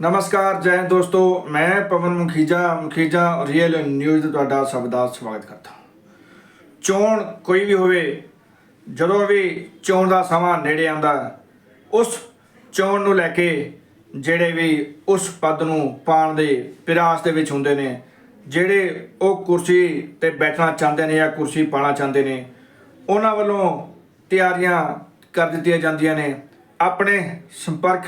ਨਮਸਕਾਰ, ਜੈ ਦੋਸਤੋ। ਮੈਂ ਪਵਨ ਮੁਖੀਜਾ ਮੁਖੀਜਾ ਰੀਅਲ ਨਿਊਜ਼ ਦਾ ਤੁਹਾਡਾ ਸਭ ਦਾ ਸਵਾਗਤ ਕਰਦਾ ਚੋਣ ਕੋਈ ਵੀ ਹੋਵੇ, ਜਦੋਂ ਵੀ ਚੋਣ ਦਾ ਸਮਾਂ ਨੇੜੇ ਆਉਂਦਾ, ਉਸ ਚੋਣ ਨੂੰ ਲੈ ਕੇ ਜਿਹੜੇ ਵੀ ਉਸ ਪਦ ਨੂੰ ਪਾਣ ਦੇ ਪਿਰਾਸ ਦੇ ਵਿੱਚ ਹੁੰਦੇ ਨੇ, ਜਿਹੜੇ ਉਹ ਕੁਰਸੀ ਤੇ ਬੈਠਣਾ ਚਾਹੁੰਦੇ ਨੇ ਜਾਂ ਕੁਰਸੀ ਪਾਣਾ ਚਾਹੁੰਦੇ ਨੇ, ਉਹਨਾਂ ਵੱਲੋਂ ਤਿਆਰੀਆਂ ਕਰ ਦਿੱਤੀਆਂ ਜਾਂਦੀਆਂ ਨੇ। ਆਪਣੇ ਸੰਪਰਕ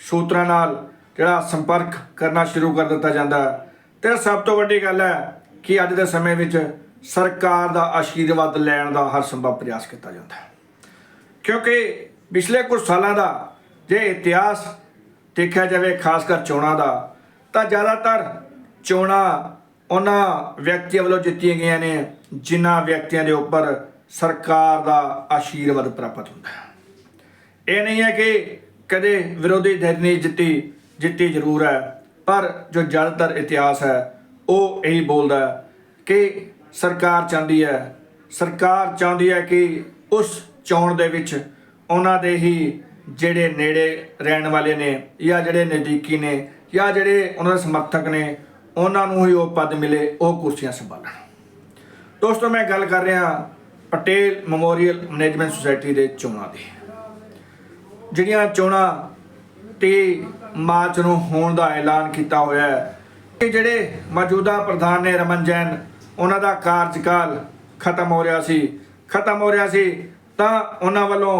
ਸੂਤਰਾਂ ਨਾਲ ਜਿਹੜਾ ਸੰਪਰਕ ਕਰਨਾ ਸ਼ੁਰੂ ਕਰ ਦਿੱਤਾ ਜਾਂਦਾ ਹੈ। ਤੇ ਸਭ ਤੋਂ ਵੱਡੀ ਗੱਲ ਹੈ ਕਿ ਅੱਜ ਦੇ ਸਮੇਂ ਵਿੱਚ ਸਰਕਾਰ ਦਾ ਆਸ਼ੀਰਵਾਦ ਲੈਣ ਦਾ ਹਰ ਸੰਭਵ ਪ੍ਰਯਾਸ ਕੀਤਾ ਜਾਂਦਾ ਹੈ ਕਿਉਂਕਿ ਪਿਛਲੇ ਕੁਝ ਸਾਲਾਂ ਦਾ ਜੇ ਇਤਿਹਾਸ ਦੇਖਿਆ ਜਾਵੇ, ਖਾਸ ਕਰ ਚੋਣਾਂ ਦਾ, ਤਾਂ ਜ਼ਿਆਦਾਤਰ ਚੋਣਾਂ ਉਹਨਾਂ ਵਿਅਕਤੀਆਂ ਵੱਲੋਂ ਜਿੱਤੀਆਂ ਗਈਆਂ ਨੇ, ਜਿਨ੍ਹਾਂ ਵਿਅਕਤੀਆਂ ਦੇ ਉੱਪਰ ਸਰਕਾਰ ਦਾ ਆਸ਼ੀਰਵਾਦ ਪ੍ਰਾਪਤ ਹੁੰਦਾ ਹੈ ਇਹ ਨਹੀਂ ਹੈ ਕਿ ਕਦੇ ਵਿਰੋਧੀ ਧਿਰ ਨਹੀਂ ਜਿੱਤੀ ਜਿੱਤੀ ਜ਼ਰੂਰ ਹੈ, ਪਰ ਜੋ ਜ਼ਿਆਦਾਤਰ ਇਤਿਹਾਸ ਹੈ, ਉਹ ਇਹੀ ਬੋਲਦਾ ਕਿ ਸਰਕਾਰ ਚਾਹੁੰਦੀ ਹੈ, ਸਰਕਾਰ ਚਾਹੁੰਦੀ ਹੈ ਕਿ ਉਸ ਚੋਣ ਦੇ ਵਿੱਚ ਉਹਨਾਂ ਦੇ ਹੀ ਜਿਹੜੇ ਨੇੜੇ ਰਹਿਣ ਵਾਲੇ ਨੇ ਜਾਂ ਜਿਹੜੇ ਨਜ਼ਦੀਕੀ ਨੇ ਜਾਂ ਜਿਹੜੇ ਉਹਨਾਂ ਦੇ ਸਮਰਥਕ ਨੇ, ਉਹਨਾਂ ਨੂੰ ਹੀ ਉਹ ਪਦ ਮਿਲੇ, ਉਹ ਕੁਰਸੀਆਂ ਸੰਭਾਲਣ। ਦੋਸਤੋ, ਮੈਂ ਗੱਲ ਕਰ ਰਿਹਾ ਪਟੇਲ ਮੈਮੋਰੀਅਲ ਮੈਨੇਜਮੈਂਟ ਸੁਸਾਇਟੀ ਦੇ ਚੋਣਾਂ ਦੀ। ਜਿਹੜੀਆਂ ਚੋਣਾਂ 30 ਮਾਰਚ ਨੂੰ ਹੋਣ ਦਾ ਐਲਾਨ ਕੀਤਾ ਹੋਇਆ ਹੈ। ਕਿ ਜਿਹੜੇ ਮੌਜੂਦਾ ਪ੍ਰਧਾਨ ਨੇ ਰਮਨ ਜੈਨ, ਉਹਨਾਂ ਦਾ ਕਾਰਜਕਾਲ ਖਤਮ ਹੋ ਰਿਹਾ ਸੀ। ਖਤਮ ਹੋ ਰਿਹਾ ਸੀ ਤਾਂ ਉਹਨਾਂ ਵੱਲੋਂ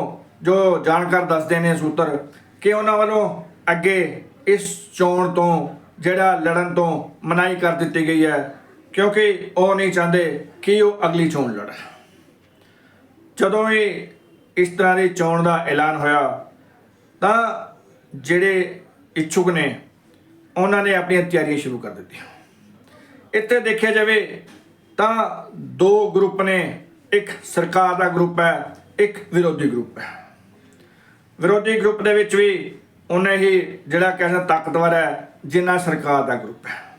ਜੋ ਜਾਣਕਾਰ ਦੱਸਦੇ ਨੇ ਸੂਤਰ ਕਿ ਉਹਨਾਂ ਵੱਲੋਂ ਅੱਗੇ ਇਸ ਚੋਣ ਤੋਂ, ਜਿਹੜਾ ਲੜਨ ਤੋਂ ਮਨਾਹੀ ਕਰ ਦਿੱਤੀ ਗਈ ਹੈ, ਕਿਉਂਕਿ ਉਹ ਨਹੀਂ ਚਾਹੁੰਦੇ ਕਿ ਉਹ ਅਗਲੀ ਚੋਣ ਲੜਨ ਜਦੋਂ ਵੀ ਇਸ ਤਰ੍ਹਾਂ ਦੀ ਚੋਣ ਦਾ ਐਲਾਨ ਹੋਇਆ, ਤਾਂ ਜਿਹੜੇ ਇੱਛੁਕ ਨੇ, ਉਹਨਾਂ ਨੇ ਆਪਣੀਆਂ ਤਿਆਰੀਆਂ ਸ਼ੁਰੂ ਕਰ ਦਿੱਤੀਆਂ। ਇੱਥੇ ਦੇਖਿਆ ਜਾਵੇ ਤਾਂ ਦੋ ਗਰੁੱਪ ਨੇ, ਇੱਕ ਸਰਕਾਰ ਦਾ ਗਰੁੱਪ ਹੈ, ਇੱਕ ਵਿਰੋਧੀ ਗਰੁੱਪ ਹੈ। ਵਿਰੋਧੀ ਗਰੁੱਪ ਦੇ ਵਿੱਚ ਵੀ ਉਹਨੇ ਹੀ ਜਿਹੜਾ ਕਹਿੰਦਾ ਤਾਕਤਵਰ ਹੈ, ਜਿੰਨਾ ਸਰਕਾਰ ਦਾ ਗਰੁੱਪ ਹੈ।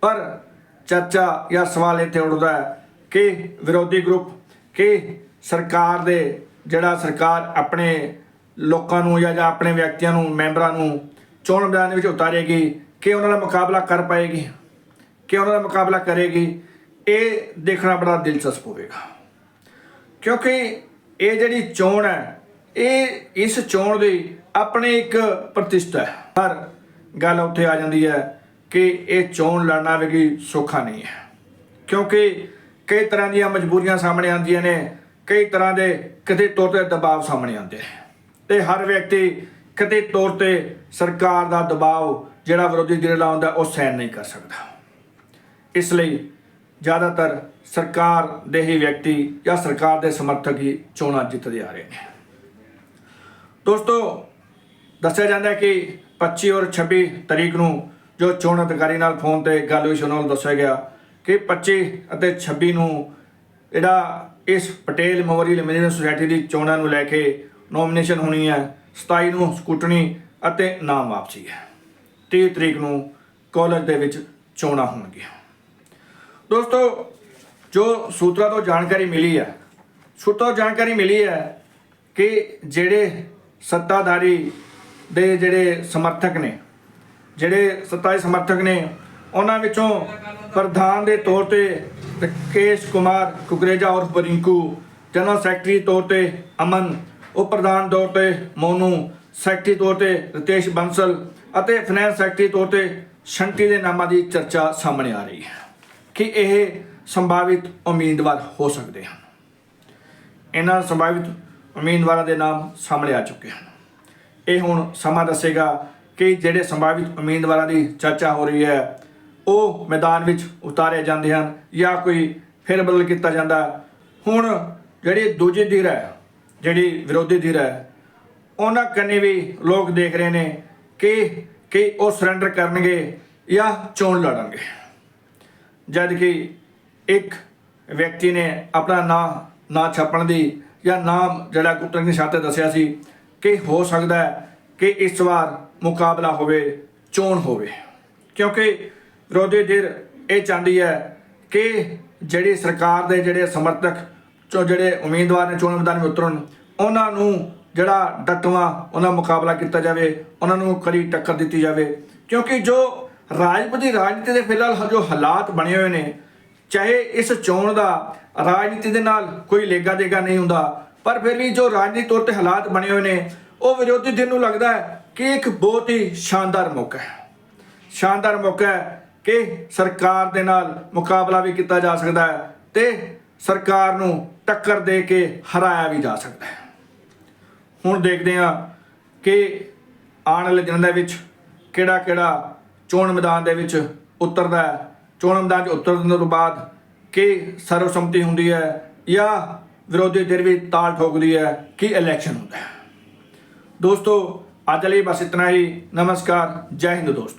ਪਰ ਚਰਚਾ ਜਾਂ ਸਵਾਲ ਇੱਥੇ ਉੱਠਦਾ ਹੈ ਕਿ ਵਿਰੋਧੀ ਗਰੁੱਪ, ਕਿ ਸਰਕਾਰ ਦੇ ਜਿਹੜਾ ਸਰਕਾਰ ਆਪਣੇ ਲੋਕਾਂ ਨੂੰ ਜਾਂ ਆਪਣੇ ਵਿਅਕਤੀਆਂ ਨੂੰ, ਮੈਂਬਰਾਂ ਨੂੰ ਚੋਣ ਮੈਦਾਨ ਦੇ ਵਿੱਚ ਉਤਾਰੇਗੀ ਕਿ ਉਹਨਾਂ ਦਾ ਮੁਕਾਬਲਾ ਕਰ ਪਾਏਗੀ, ਕਿ ਉਹਨਾਂ ਦਾ ਮੁਕਾਬਲਾ ਕਰੇਗੀ। ਇਹ ਦੇਖਣਾ ਬੜਾ ਦਿਲਚਸਪ ਹੋਵੇਗਾ। ਕਿਉਂਕਿ ਇਹ ਜਿਹੜੀ ਚੋਣ ਹੈ, ਇਹ ਇਸ ਚੋਣ ਦੀ ਆਪਣੀ ਇੱਕ ਪ੍ਰਤਿਸ਼ਠਾ ਹੈ। ਪਰ ਗੱਲ ਉੱਥੇ ਆ ਜਾਂਦੀ ਹੈ ਕਿ ਇਹ ਚੋਣ ਲੜਨਾ ਵੀ ਸੌਖਾ ਨਹੀਂ ਹੈ। ਕਿਉਂਕਿ ਕਈ ਤਰ੍ਹਾਂ ਦੀਆਂ ਮਜਬੂਰੀਆਂ ਸਾਹਮਣੇ ਆਉਂਦੀਆਂ ਨੇ, ਕਈ ਤਰ੍ਹਾਂ ਦੇ ਕਿਤੇ ਤੌਰ ਦਬਾਅ ਸਾਹਮਣੇ ਆਉਂਦੇ ਨੇ। ਤੇ ਹਰ ਵਿਅਕਤੀ ਕਿਤੇ ਤੌਰ ਤੇ ਸਰਕਾਰ ਦਾ ਦਬਾਅ ਜਿਹੜਾ ਵਿਰੋਧੀ ਧਿਰ ਲਾਉਂਦਾ ਉਹ ਸਹਿਣ ਨਹੀਂ ਕਰ ਸਕਦਾ। ਇਸ ਲਈ ਜ਼ਿਆਦਾਤਰ ਸਰਕਾਰ ਦੇ ਹੀ ਵਿਅਕਤੀ ਜਾਂ ਸਰਕਾਰ ਦੇ ਸਮਰਥਕ ਹੀ ਚੋਣਾਂ ਜਿੱਤਦੇ ਆ ਰਹੇ ਨੇ। ਦੋਸਤੋ, ਦੱਸਿਆ ਜਾਂਦਾ ਹੈ ਕਿ 25 ਔਰ 26 ਤਰੀਕ ਨੂੰ ਜੋ ਚੋਣ ਅਧਿਕਾਰੀ ਨਾਲ ਫੋਨ ਤੇ ਗੱਲ ਹੋਈ ਸੀ, ਉਹਨਾਂ ਨੂੰ ਦੱਸਿਆ ਗਿਆ ਕਿ 25 ਅਤੇ 26 ਨੂੰ ਇਹਦਾ ਇਸ ਪਟੇਲ ਮੈਮੋਰੀਅਲ ਮੈਨੇਜਮੈਂਟ ਸੁਸਾਇਟੀ ਦੀ ਚੋਣਾਂ ਨੂੰ ਲੈ ਕੇ ਨੋਮੀਨੇਸ਼ਨ ਹੋਣੀ ਹੈ 27 ਨੂੰ ਸਕੂਟਣੀ ਅਤੇ ਨਾਮ ਵਾਪਸੀ ਹੈ। 30 ਤਰੀਕ ਨੂੰ ਕਾਲਜ ਦੇ ਵਿੱਚ ਚੋਣਾਂ ਹੋਣਗੀਆਂ। ਦੋਸਤੋ, ਜੋ ਸੂਤਰਾਂ ਤੋਂ ਜਾਣਕਾਰੀ ਮਿਲੀ ਹੈ, ਸੂਤਰਾਂ ਤੋਂ ਜਾਣਕਾਰੀ ਮਿਲੀ ਹੈ ਕਿ ਜਿਹੜੇ ਸੱਤਾਧਾਰੀ ਦੇ ਜਿਹੜੇ ਸਮਰਥਕ ਨੇ, ਜਿਹੜੇ ਸੱਤਾਈ ਸਮਰਥਕ ਨੇ, ਉਹਨਾਂ ਵਿੱਚੋਂ ਪ੍ਰਧਾਨ ਦੇ ਤੌਰ ਤੇ ਰਕੇਸ਼ ਕੁਮਾਰ ਕੁਕਰੇਜਾ ਔਰ ਬਰਿੰਕੂ ਜਨਰਲ ਸੈਕਟਰੀ ਤੌਰ ਤੇ ਅਮਨ ਉਪ ਪ੍ਰਧਾਨ ਤੌਰ ਤੇ ਮੋਨੂ, ਸੈਕਟਰੀ ਤੌਰ ਤੇ ਰਤੇਸ਼ ਬੰਸਲ ਅਤੇ ਫਾਈਨੈਂਸ ਸੈਕਟਰੀ ਤੌਰ ਤੇ ਸ਼ੰਟੀ ਦੇ ਨਾਮਾਂ ਦੀ ਚਰਚਾ ਸਾਹਮਣੇ ਆ ਰਹੀ ਹੈ ਕਿ ਇਹ ਸੰਭਾਵਿਤ ਉਮੀਦਵਾਰ ਹੋ ਸਕਦੇ ਹਨ। ਇਹਨਾਂ ਸੰਭਾਵਿਤ ਉਮੀਦਵਾਰਾਂ ਦੇ ਨਾਮ ਸਾਹਮਣੇ ਆ ਚੁੱਕੇ ਹਨ। ਇਹ ਹੁਣ ਸਮਾਂ ਦੱਸੇਗਾ ਕਿ ਜਿਹੜੇ ਸੰਭਾਵਿਤ ਉਮੀਦਵਾਰਾਂ ਦੀ ਚਰਚਾ ਹੋ ਰਹੀ ਹੈ, ਉਹ ਮੈਦਾਨ ਵਿੱਚ ਉਤਾਰੇ ਜਾਂਦੇ ਹਨ ਜਾਂ ਕੋਈ ਫਿਰ ਬਦਲ ਕੀਤਾ ਜਾਂਦਾ। ਹੁਣ ਜਿਹੜੀ ਦੂਜੀ ਧਿਰ ਹੈ ਜਿਹੜੀ ਵਿਰੋਧੀ ਧਿਰ ਹੈ, ਉਹਨਾਂ ਕੰਨੇ ਵੀ ਲੋਕ ਦੇਖ ਰਹੇ ਨੇ ਕਿ ਕਿ ਉਹ ਸਰੈਂਡਰ ਕਰਨਗੇ ਜਾਂ ਚੋਣ ਲੜਨਗੇ। ਜਦ ਕਿ ਇੱਕ ਵਿਅਕਤੀ ਨੇ ਆਪਣਾ ਨਾਂ, ਨਾ ਛਾਪਣ ਦੀ ਜਾਂ ਨਾਮ ਜਿਹੜਾ ਗੁਪਤ ਨਿਸ਼ਾਤੇ ਦੱਸਿਆ ਸੀ ਕਿ ਹੋ ਸਕਦਾ ਹੈ ਕਿ ਇਸ ਵਾਰ ਮੁਕਾਬਲਾ ਹੋਵੇ, ਚੋਣ ਹੋਵੇ। ਕਿਉਂਕਿ ਵਿਰੋਧੀ ਧਿਰ ਇਹ ਚਾਹੁੰਦੀ ਹੈ ਕਿ ਜਿਹੜੀ ਸਰਕਾਰ ਦੇ ਜਿਹੜੇ ਸਮਰਥਕ ਚੋ ਜਿਹੜੇ ਉਮੀਦਵਾਰ ਨੇ ਚੋਣ ਮੈਦਾਨ ਵਿੱਚ ਉਤਰਨ, ਉਹਨਾਂ ਨੂੰ ਜਿਹੜਾ ਡਟਵਾ ਉਹਨਾਂ ਮੁਕਾਬਲਾ ਕੀਤਾ ਜਾਵੇ, ਉਹਨਾਂ ਨੂੰ ਕੜੀ ਟੱਕਰ ਦਿੱਤੀ ਜਾਵੇ। ਕਿਉਂਕਿ ਜੋ ਰਾਜਪਤੀ ਰਾਜਨੀਤੀ ਦੇ ਫਿਲਹਾਲ ਜੋ ਹਾਲਾਤ ਬਣੇ ਹੋਏ ਨੇ, ਚਾਹੇ ਇਸ ਚੋਣ ਦਾ ਰਾਜਨੀਤੀ ਦੇ ਨਾਲ ਕੋਈ ਲੇਗਾ ਦੇਗਾ ਨਹੀਂ ਹੁੰਦਾ, ਪਰ ਫਿਰ ਵੀ ਜੋ ਰਾਜਨੀਤਿਕ ਤੌਰ ਤੇ ਹਾਲਾਤ ਬਣੇ ਹੋਏ ਨੇ, ਉਹ ਵਿਰੋਧੀ ਦਿਨ ਨੂੰ ਲੱਗਦਾ ਹੈ ਕਿ ਇੱਕ ਬਹੁਤ ਹੀ ਸ਼ਾਨਦਾਰ ਮੌਕਾ ਹੈ। ਸ਼ਾਨਦਾਰ ਮੌਕਾ ਹੈ ਕਿ ਸਰਕਾਰ ਦੇ ਨਾਲ ਮੁਕਾਬਲਾ ਵੀ ਕੀਤਾ ਜਾ ਸਕਦਾ ਹੈ ਤੇ ਸਰਕਾਰ ਨੂੰ ਟੱਕਰ ਦੇ ਕੇ ਹਰਾਇਆ ਵੀ ਜਾ ਸਕਦਾ ਹੈ। ਹੁਣ ਦੇਖਦੇ ਹਾਂ ਕਿ ਆਉਣ ਵਾਲੇ ਦਿਨਾਂ ਦੇ ਵਿੱਚ ਕਿਹੜਾ ਕਿਹੜਾ ਚੋਣ ਮੈਦਾਨ ਦੇ ਵਿੱਚ ਉਤਰਦਾ ਹੈ। ਚੋਣ ਮੈਦਾਨ 'ਚ ਉਤਰਨ ਤੋਂ ਬਾਅਦ ਕਿ ਸਰਵਸੰਮਤੀ ਹੁੰਦੀ ਹੈ ਜਾਂ ਵਿਰੋਧੀ ਧਿਰ ਵੀ ਤਾਲ ਠੋਕਦੀ ਹੈ ਕਿ ਇਲੈਕਸ਼ਨ ਹੁੰਦਾ ਹੈ। ਦੋਸਤੋ, ਅੱਜ ਲਈ ਬਸ ਇਤਨਾ ਹੀ। ਨਮਸਕਾਰ। ਜੈ ਹਿੰਦ ਦੋਸਤੋ।